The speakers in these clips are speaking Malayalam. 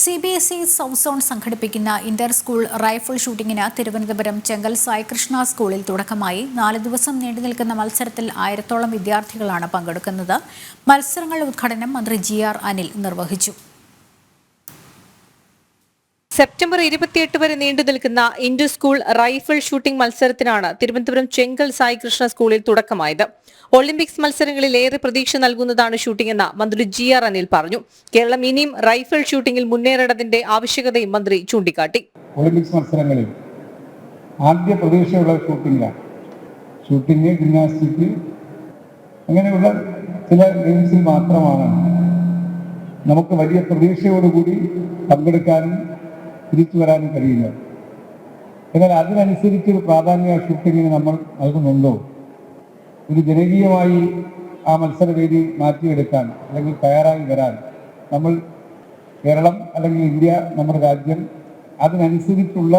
C B S E south zone സംഘടിപ്പിക്കുന്ന ഇന്റർ സ്കൂൾ റൈഫിൾ ഷൂട്ടിങ്ങിന് തിരുവനന്തപുരം ചെങ്കൽ സായികൃഷ്ണ സ്കൂളിൽ തുടക്കമായി നാല് ദിവസം നീണ്ടു നിൽക്കുന്ന മത്സരത്തിൽ ആയിരത്തോളം വിദ്യാർത്ഥികളാണ് പങ്കെടുക്കുന്നത്. മത്സരങ്ങളുടെ ഉദ്ഘാടനം മന്ത്രി ജി ആർ അനിൽ നിർവഹിച്ചു. സെപ്റ്റംബർ ഇരുപത്തിയെട്ട് വരെ നീണ്ടു നിൽക്കുന്ന ഇന്റർ സ്കൂൾ റൈഫിൾ ഷൂട്ടിംഗ് മത്സരത്തിനാണ് തിരുവനന്തപുരം ചെങ്കൽ സായി കൃഷ്ണ സ്കൂളിൽ തുടക്കമായത്. ഒളിമ്പിക്സ് മത്സരങ്ങളിൽ ഏറെ പ്രതീക്ഷ നൽകുന്നതാണ് ഷൂട്ടിംഗ് എന്ന് മന്ത്രി ജി ആർ അനിൽ പറഞ്ഞു. കേരളം ഇനിയും റൈഫിൾ ഷൂട്ടിംഗിൽ മുന്നേറേണ്ടതിന്റെ ആവശ്യകതയും മന്ത്രി ചൂണ്ടിക്കാട്ടി. ഒളിമ്പിക്സ് മത്സരങ്ങളിൽ ആദ്യ പ്രതീക്ഷയുള്ള ഷൂട്ടിംഗ്. ജിംനാസ്റ്റിക് അങ്ങനെയുള്ള ചില ഗെയിംസിൽ മാത്രമാണ്. നമുക്ക് വലിയ പ്രതീക്ഷയോടുകൂടി പങ്കെടുക്കാനും തിരിച്ചു വരാനും കഴിയില്ല. എന്നാൽ അതിനനുസരിച്ച് ഒരു പ്രാധാന്യ ഷൂട്ടിങ്ങിന് നമ്മൾ നൽകുന്നുണ്ടോ? ഒരു ജനകീയമായി ആ മത്സരവേദി മാറ്റിയെടുക്കാൻ അല്ലെങ്കിൽ തയ്യാറായി വരാൻ നമ്മൾ കേരളം അല്ലെങ്കിൽ ഇന്ത്യ നമ്മുടെ രാജ്യം അതിനനുസരിച്ചുള്ള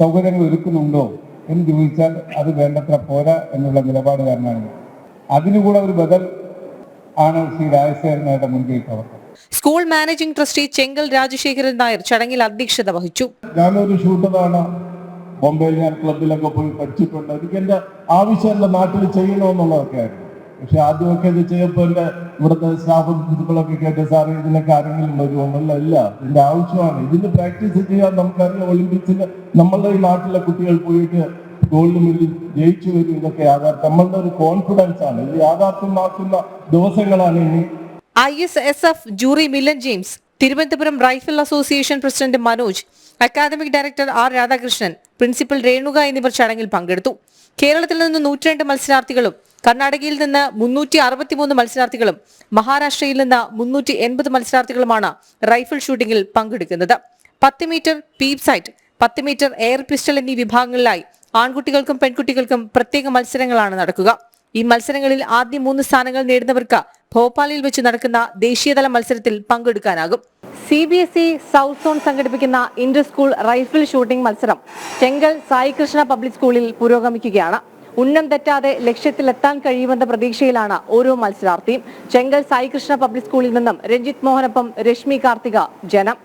സൗകര്യങ്ങൾ ഒരുക്കുന്നുണ്ടോ എന്ന് ചോദിച്ചാൽ അത് വേണ്ടത്ര പോരാ എന്നുള്ള നിലപാടുകാരനാണ്. അതിനുകൂടെ ഒരു ബദൽ ആണ് ശ്രീ രാജശേഖരനായിട്ട് മുൻകൈ പ്രവർത്തനം. School managing trustee Chenkal Rajasekharan Nair ചടങ്ങിൽ അധ്യക്ഷത വഹിച്ചു. ഞാനൊരു ഷൂട്ടറാണ്. ബോംബെയിൽ ഞാൻ ക്ലബിലൊക്കെ പോയി പഠിച്ചിട്ടുണ്ട്. എനിക്ക് എന്റെ ആവശ്യമുള്ള നാട്ടിൽ ചെയ്യണമെന്നുള്ളതൊക്കെ ആയിരുന്നു. പക്ഷെ ആദ്യമൊക്കെ ഇത് ചെയ്യപ്പോ എന്റെ ഇവിടുത്തെ സ്റ്റാഫ് പ്രിൻസിപ്പളൊക്കെ കേട്ട് സാർ ഇതിലൊക്കെ ആരെങ്കിലും വരുമോന്നല്ല ഇല്ല ഇതിന്റെ ആവശ്യമാണ്. ഇതിന് പ്രാക്ടീസ് ചെയ്യാൻ നമുക്കറിയാം. ഒളിമ്പിക്സിൽ നമ്മളുടെ ഈ നാട്ടിലെ കുട്ടികൾ പോയിട്ട് ഗോൾഡ് മെഡൽ ജയിച്ചു വരും. ഇതൊക്കെ യാഥാർത്ഥ്യം. നമ്മളുടെ ഒരു കോൺഫിഡൻസ് ആണ്. ഇത് യാഥാർത്ഥ്യമാക്കുന്ന ദിവസങ്ങളാണ് ഇനി I S S F jury Millan James Thiruvananthapuram rifle association president Manoj academic director R Radhakrishnan principal Renuka എന്നിവർ ചടങ്ങിൽ പങ്കെടുത്തു. കേരളത്തിൽ നിന്ന് നൂറ്റിരണ്ട് മത്സരാർത്ഥികളും കർണാടകയിൽ നിന്ന് മുന്നൂറ്റി അറുപത്തിമൂന്ന് മത്സരാർത്ഥികളും മഹാരാഷ്ട്രയിൽ നിന്ന് മുന്നൂറ്റി എൺപത് മത്സരാർത്ഥികളുമാണ് റൈഫിൾ ഷൂട്ടിംഗിൽ പങ്കെടുക്കുന്നത്. പത്ത് മീറ്റർ പീപ് സൈറ്റ് പത്ത് മീറ്റർ എയർ പിസ്റ്റൾ എന്നീ വിഭാഗങ്ങളിലായി ആൺകുട്ടികൾക്കും പെൺകുട്ടികൾക്കും പ്രത്യേക മത്സരങ്ങളാണ് നടക്കുക. ഈ മത്സരങ്ങളിൽ ആദ്യ മൂന്ന് സ്ഥാനങ്ങൾ നേടുന്നവർക്ക് ഭോപ്പാലിൽ വെച്ച് നടക്കുന്ന ദേശീയതല മത്സരത്തിൽ പങ്കെടുക്കാനാകും. C B S E south zone സംഘടിപ്പിക്കുന്ന ഇന്റർ സ്കൂൾ റൈഫിൾ ഷൂട്ടിംഗ് മത്സരം ചെങ്കൽ സായി കൃഷ്ണ പബ്ലിക് സ്കൂളിൽ പുരോഗമിക്കുകയാണ്. ഉന്നം തെറ്റാതെ ലക്ഷ്യത്തിലെത്താൻ കഴിയുമെന്ന പ്രതീക്ഷയിലാണ് ഓരോ മത്സരാർത്ഥിയും ചെങ്കൽ സായി കൃഷ്ണ പബ്ലിക് സ്കൂളിൽ നിന്നും രഞ്ജിത് മോഹനൊപ്പം രശ്മി കാർത്തിക ജനം.